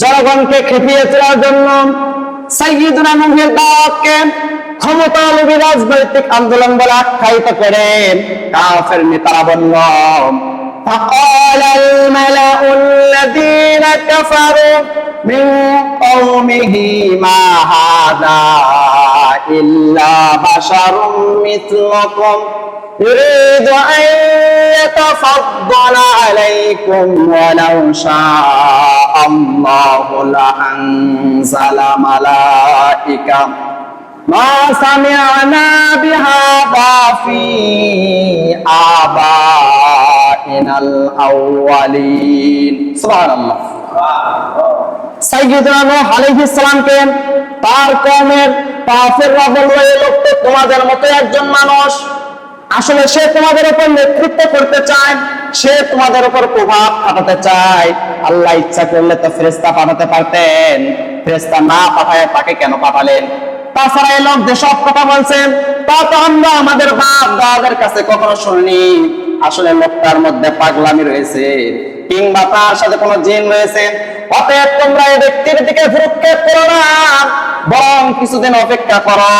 জনগণকে খেপিয়ে তোলার জন্য সাইয়িদুনা নূহের দাওয়াতকে ক্ষমতা লোভী রাজনৈতিক আন্দোলন বলে আখ্যায়িত করে কাফের নেতারা বলল فقال الملأ الذين كفروا من قومه ما هذا إلا بشر مثلكم يريد أن يتفضل عليكم ولو شاء الله لأنزل ملائكة ما سمعنا بهذا في آبائنا الأولين سبحان الله সাইয়্যিদুনা নূহ আলাইহিস সালামকে তার কওমের কাফেররা বলল এই লোক তো তোমাদের মতো একজন মানুষ আসলে সে তোমাদের উপর নেতৃত্ব করতে চায়, সে তোমাদের উপর প্রভাব খাটাতে চায়। আল্লাহ ইচ্ছা করলে তো ফেরেশতা পাঠাতে পারতেন। ফেরেশতা না পাঠায় তাকে কেন পাঠালেন? তাছাড়া এই লোক যেসব কথা বলছেন, তা তো আমরা আমাদের বাপ দাদাদের কাছে কখনো শুনিনি। আসলে লোকটার মধ্যে পাগলামি রয়েছে, কিংবা তার সাথে কোনো জিন রয়েছে। অতএব তোমরা এই ব্যক্তির দিকে ভ্রুক্ষেপ করো না, বরং কিছুদিন অপেক্ষা করো।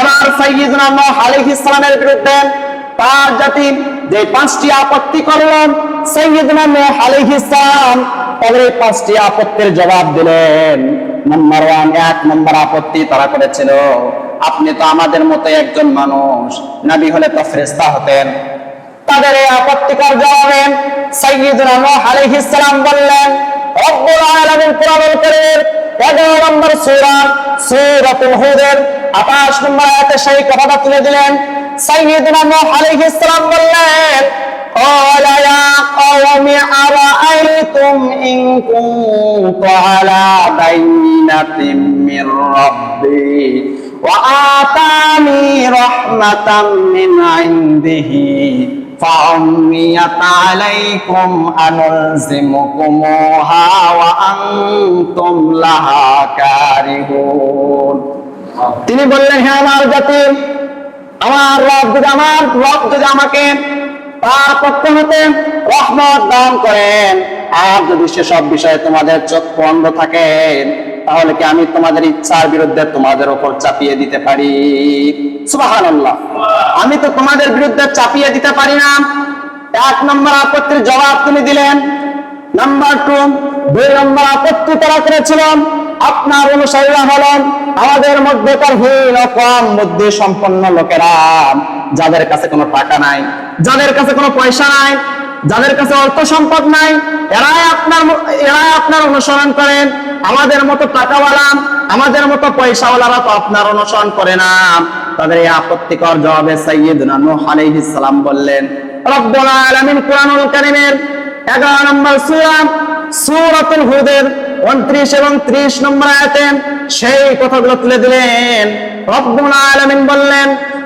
এবার সাইয়্যিদুনা নূহ আলাইহিস সালামের বিরুদ্ধে তার জাতি যে পাঁচটি আপত্তি করলেন সাইয়্যিদুনা নূহ আলাইহিস সালাম তাদের এই পাঁচটি আপত্তির জবাব দিলেন। নাম্বার এক নম্বর আপত্তি তারা করেছিল। আপনি তো আমাদের মতো একজন মানুষ, নবী হলে তো ফেরেশতা হতেন। তাদের এই আপত্তিকর জবাবে সাইয়্যিদুনা নূহ আলাইহিস সালাম বললেন, রব্বুল আলামিন কোরআনুল কারীমের 11 নম্বর সূরা সূরাতুল হুদের 28 নম্বর আয়াতে সেই কথাটা তুলে দিলেন সাইয়্যিদুনা নূহ আলাইহিস সালাম বললেন قال يا قوم أرأيتم إن كنت على بينة من ربي وآتاني رحمة من عنده فعميت عليكم أنلزمكموها وأنتم لها كارهون তিনি বললেন হ্যাঁ আমার জাতি আমার রব যদি আমার রব যদি আমাকে তার পক্ষ হতে রহমত দান করেন আর যদি সেসব বিষয়ে তোমাদের চোখ বন্ধ থাকেন তাহলে কি আমি তোমাদের ইচ্ছার বিরুদ্ধে তোমাদের উপর চাপিয়ে দিতে পারি? সুবাহান আমি তো তোমাদের বিরুদ্ধে চাপিয়ে দিতে পারি না। এক নম্বর আপত্তির জবাব তুমি দিলেন। নাম্বার টু, দুই নম্বর আপত্তি তারা করেছিলাম আপনার অনুসারীরা হলেন আমাদের মধ্যেকার হীন ও কম বুদ্ধি সম্পন্ন লোকেরা, যাদের কাছে কোনো টাকা নাই, যাদের কাছে কোনো পয়সা নাই যাদের কাছে অর্থ সম্পদ নাই, এরাই আপনার এরাই আপনার অনুসরণ করেন। আমাদের মতো টাকাওয়ালা, আমাদের মতো পয়সাওয়ালারা তো আপনার অনুসরণ করে না। তাদের এই আপত্তিকর জবাবে সাইয়্যিদুনা নূহ আলাইহিস সালাম বললেন, রব্বুল আলামিন কোরআনুল কারীমের 11 নম্বর হুদের 29 এবং 30 নম্বর সেই কথাগুলো তুলে দিলেন। রব্বুল আলামিন বললেন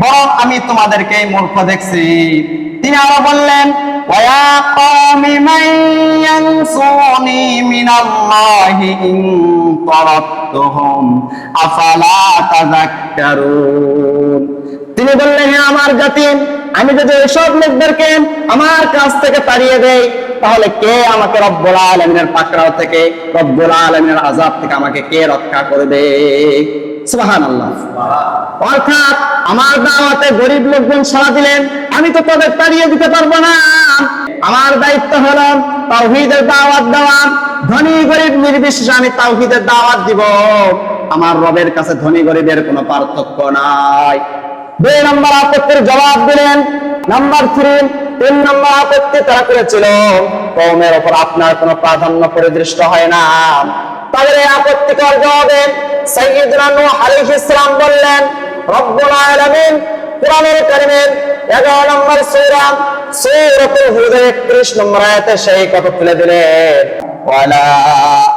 বরং আমি তোমাদেরকে মূর্খ দেখছি। তিনি আরও বললেন তিনি বললেন হে আমার জাতি আমি যদি এসব লোকদেরকে আমার কাছ থেকে তাড়িয়ে দেই, তাহলে কে আমাকে রব্বুল আলমিনের পাকড়াও থেকে, রব্বুল আলমিনের আজাব থেকে আমাকে কে রক্ষা করবে? সুবাহান আল্লাহ অর্থাৎ আমার দাওয়াতে গরিব লোকজন দিলেন, আমি তো তাদের তাড়িয়ে দিতে পারব না। আমার দায়িত্ব হলো তাওহীদের দাওয়াত দেওয়া। ধনী গরিব নির্বিশেষে আমি তাওহীদের দাওয়াত দিব। আমার রবের কাছে ধনী গরিবের কোনো পার্থক্য নাই। দুই নম্বর আপত্তির জবাব দিলেন। নাম্বার থ্রি, তিন নম্বর আপত্তি তারা করেছিল কৌমের ওপর আপনার কোনো প্রাধান্য পরিদৃষ্ট হয় না। তাদের এই আপত্তিকর জবাবে সাইয়্যিদনা নূহ আলাইহিস সালাম বললেন রব্বুল আলামিন কোরআনের কারিমের 11 নম্বর সূরা সূরাতুল হুদের 31 নম্বর আয়াতে সেই কথা তুলে দিলেন ولا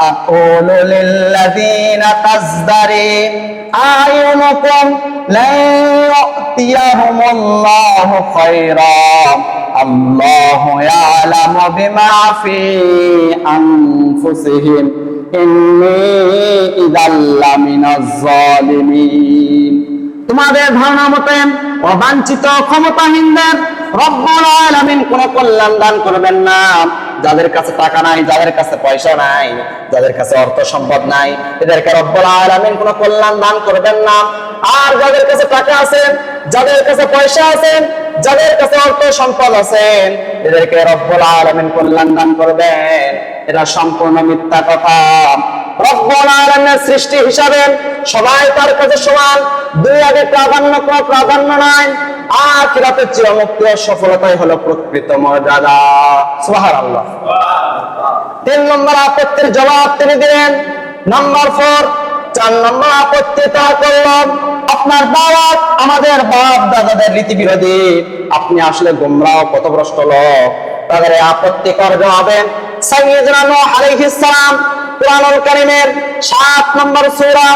أقول للذين تزدري أعينكم لن يؤتيهم الله خيرا الله يعلم بما في أنفسهم তোমাদের ধারণা মতে অবাঞ্ছিত ক্ষমতাহীনদের রব্বুল কোন কল্যাণ দান করবেন না। যাদের কাছে টাকা নাই, যাদের কাছে পয়সা নাই, যাদের কাছে অর্থ সম্পদ নাই, এদেরকে রব্বুল আলামিন কোন কল্যাণ দান করবেন না। আর যাদের কাছে টাকা আছে, যাদের কাছে পয়সা আছে যাদের কাছে অর্থ সম্পদ আছে, এদেরকে রব্বুল আলামিন কল্যাণ দান করবেন। এটা সম্পূর্ণ মিথ্যা কথা। রব্বুল আলামিনের সৃষ্টি হিসাবে সবাই তার কাছে সমান। দুই আগে প্রাধান্য কোনো প্রাধান্য নাই। আখিরাতের চিরমুক্তি ও সফলতাই হলো প্রকৃত মর্যাদা। সুবহানাল্লাহ। তিন নম্বর আপত্তির জবাব তিনি দিলেন। নম্বর ফোর চার নম্বর আপত্তি তা করলাম। আপনার দাওয়াত আমাদের বাপ দাদাদের রীতি বিরোধী আপনি আসলে গোমরাহ পথভ্রষ্ট লোক তাদের এই আপত্তিকর জবাবে সাইয়েদনা নূহ আলাইহিস সালাম কোরআনুল কারীমের 7 নম্বর সূরা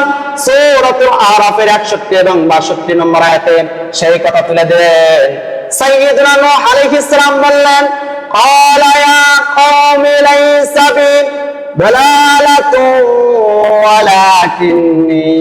সূরাতুল আরাফের 61 এবং 62 নম্বর আয়াতে সেই কথা তুলে দিলেন সাইয়েদনা নূহ আলাইহিস সালাম বললেন قال يا قوم ليس بي ضلالة ولكني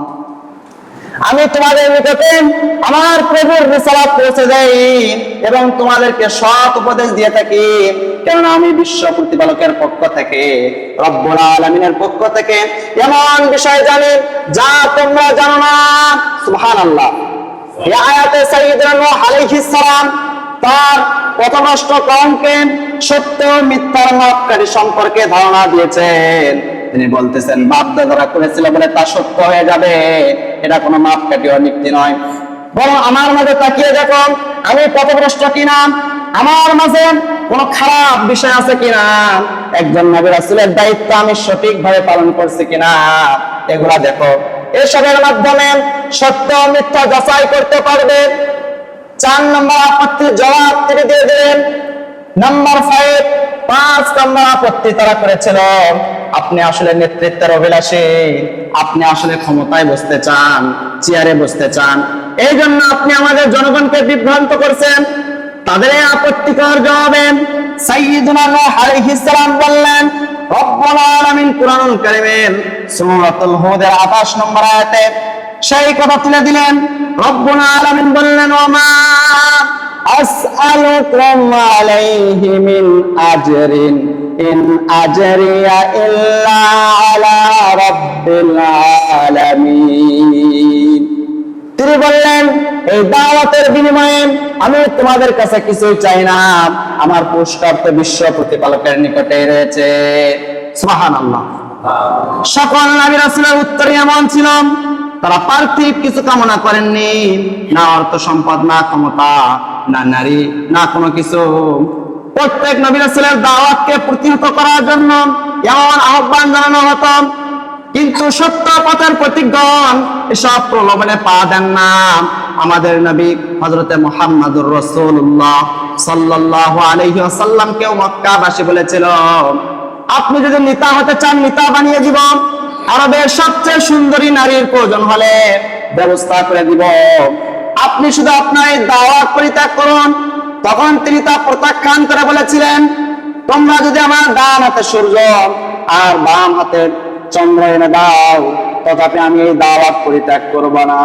আমি তোমাদের নিকটে আমার প্রভুর রিসালাত পৌঁছে যাই এবং তোমাদেরকে সৎ উপদেশ দিয়ে থাকি। কেননা আমি বিশ্ব প্রতিপালকের পক্ষ থেকে, রব্বুল আলামিনের পক্ষ থেকে এমন বিষয় জানি যা তোমরা জানো না। সুবহানাল্লাহ। এই আয়াতে সাইয়েদনা নূহ সালাম তার পথভ্রষ্ট কওমকে সত্য মিথ্যার মাপকাঠি সম্পর্কে ধারণা দিয়েছেন। তিনি বলতেছেন বাপ দাদারা করেছিল বলে তা সত্য হয়ে যাবে। এটা কোনো মাপকাঠি ও নীতি নয়। বরং আমার মাঝে তাকিয়ে দেখো আমি পথভ্রষ্ট কিনা? আমার মাঝে কোনো খারাপ বিষয় আছে কিনা? একজন নবী রাসূলের দায়িত্ব আমি সঠিকভাবে পালন করছি কিনা? এগুলা দেখো। এসবের মাধ্যমে সত্য মিথ্যা যাচাই করতে পারবে। চার নম্বর আপত্তির জবাব তিনি দিয়ে দিলেন। নম্বর ফাইভ পাঁচ নম্বর আপত্তি তারা করেছিল। আপনি আসলে নেতৃত্বের অভিলাষী, আপনি আসলে ক্ষমতায় বসতে চান, চেয়ারে বসতে চান এই জন্য আপনি আমাদের জনগণকে বিভ্রান্ত করছেন। তাদের আপত্তিকর জবাবে সাইয়্যিদুনা বললেন, রব্বুল আলামিন কুরআনুল কারীমের সূরাতুল হুদের 28 নম্বর সেই কথা তুলে দিলেন। বললেন ইন আজরিয়া ইল্লা আলা রাব্বিল আলামিন তিনি বললেন, এই দাওয়াতের বিনিময়ে আমি তোমাদের কাছে কিছুই চাই না। আমার পুরস্কার তো বিশ্ব প্রতিপালকের নিকটে রয়েছে। সুবহানাল্লাহ। সকল নবী রাসূলের উত্তর এমন ছিল, তারা পার্থিব কিছু কামনা করেননি। না অর্থ সম্পদ, না ক্ষমতা, না নারী, না কোনো কিছু। প্রত্যেক নবী রাসূলের দাওয়াতকে প্রতিহত করার জন্য এমন আহ্বান জানানো হতো। কিন্তু সত্য পথের প্রতিজ্ঞন এসব প্রলোভনে পা দেন না। আমাদের নবী হজরতে মোহাম্মদুর রসুল্লাহ সাল্লাহ আলহি আসাল্লামকেও মক্কাবাসী বলেছিল, আপনি যদি নেতা হতে চান, নেতা বানিয়ে দিব। আরবের সবচেয়ে সুন্দরী নারীর প্রয়োজন হলে ব্যবস্থা করে দিব। আপনি শুধু আপনার দাওয়াত পরিত্যাগ করুন তখন তিনি তা প্রত্যাখ্যান করে বলেছিলেন, তোমরা যদি আমার ডান হাতে সূর্য আর বাম হাতে চন্দ্র এনে দাও, তথাপি আমি এই দাওয়াত পরিত্যাগ করব না।